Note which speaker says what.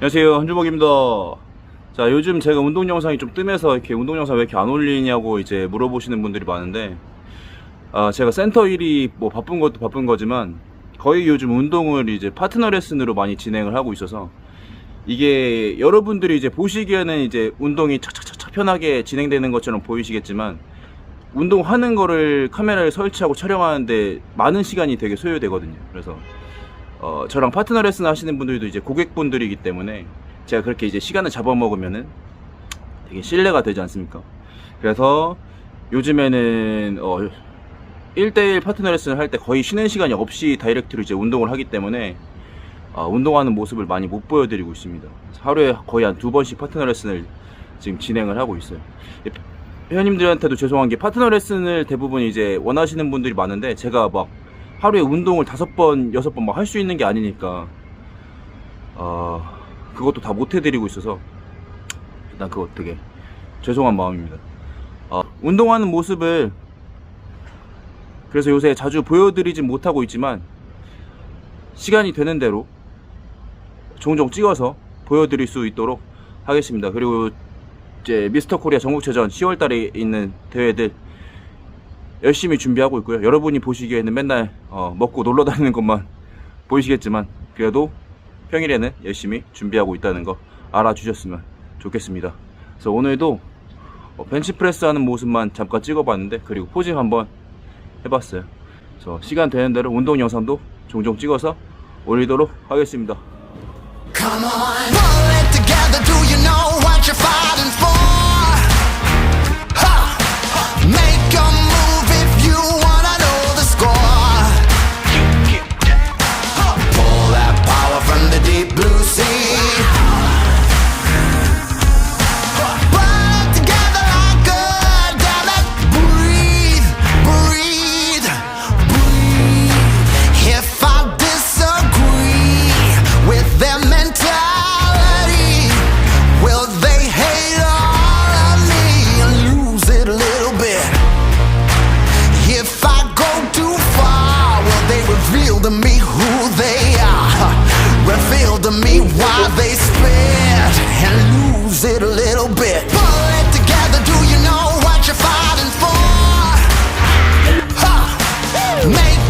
Speaker 1: 안녕하세요. 한주먹입니다. 자 요즘 제가 운동 영상이 좀 뜸해서 이렇게 운동 영상 왜 이렇게 안 올리냐고 이제 물어보시는 분들이 많은데 아 제가 센터 일이 뭐 바쁜 것도 바쁜 거지만 거의 요즘 운동을 이제 파트너 레슨으로 많이 진행을 하고 있어서 이게 여러분들이 이제 보시기에는 이제 운동이 착착착착 편하게 진행되는 것처럼 보이시겠지만 운동하는 거를 카메라를 설치하고 촬영하는데 많은 시간이 되게 소요되거든요. 그래서 어, 저랑 파트너 레슨 하시는 분들도 이제 고객분들이기 때문에 제가 그렇게 이제 시간을 잡아먹으면은 되게 신뢰가 되지 않습니까? 그래서 요즘에는 어, 1대1 파트너 레슨을 할 때 거의 쉬는 시간이 없이 다이렉트로 이제 운동을 하기 때문에 어, 운동하는 모습을 많이 못 보여드리고 있습니다. 하루에 거의 한 두 번씩 파트너 레슨을 지금 진행을 하고 있어요. 회원님들한테도 죄송한 게 파트너 레슨을 대부분 이제 원하시는 분들이 많은데 제가 막 하루에 운동을 다섯 번, 여섯 번 막 할 수 있는 게 아니니까 어, 그것도 다 못 해드리고 있어서 일단 그거 되게 죄송한 마음입니다. 어, 운동하는 모습을 그래서 요새 자주 보여드리진 못하고 있지만 시간이 되는 대로 종종 찍어서 보여드릴 수 있도록 하겠습니다. 그리고 이제 미스터 코리아 전국체전 10월달에 있는 대회들 열심히 준비하고 있고요. 여러분이 보시기에는 맨날 어, 먹고 놀러 다니는 것만 보이시겠지만 그래도 평일에는 열심히 준비하고 있다는 거 알아주셨으면 좋겠습니다. 그래서 오늘도 어, 벤치프레스 하는 모습만 잠깐 찍어봤는데 그리고 포징 한번 해봤어요. 그래서 시간 되는 대로 운동 영상도 종종 찍어서 올리도록 하겠습니다.
Speaker 2: Reveal to me who they are. Reveal to me why they spit and lose it a little bit. Pull it together, do you know what you're fighting for? Ha! Make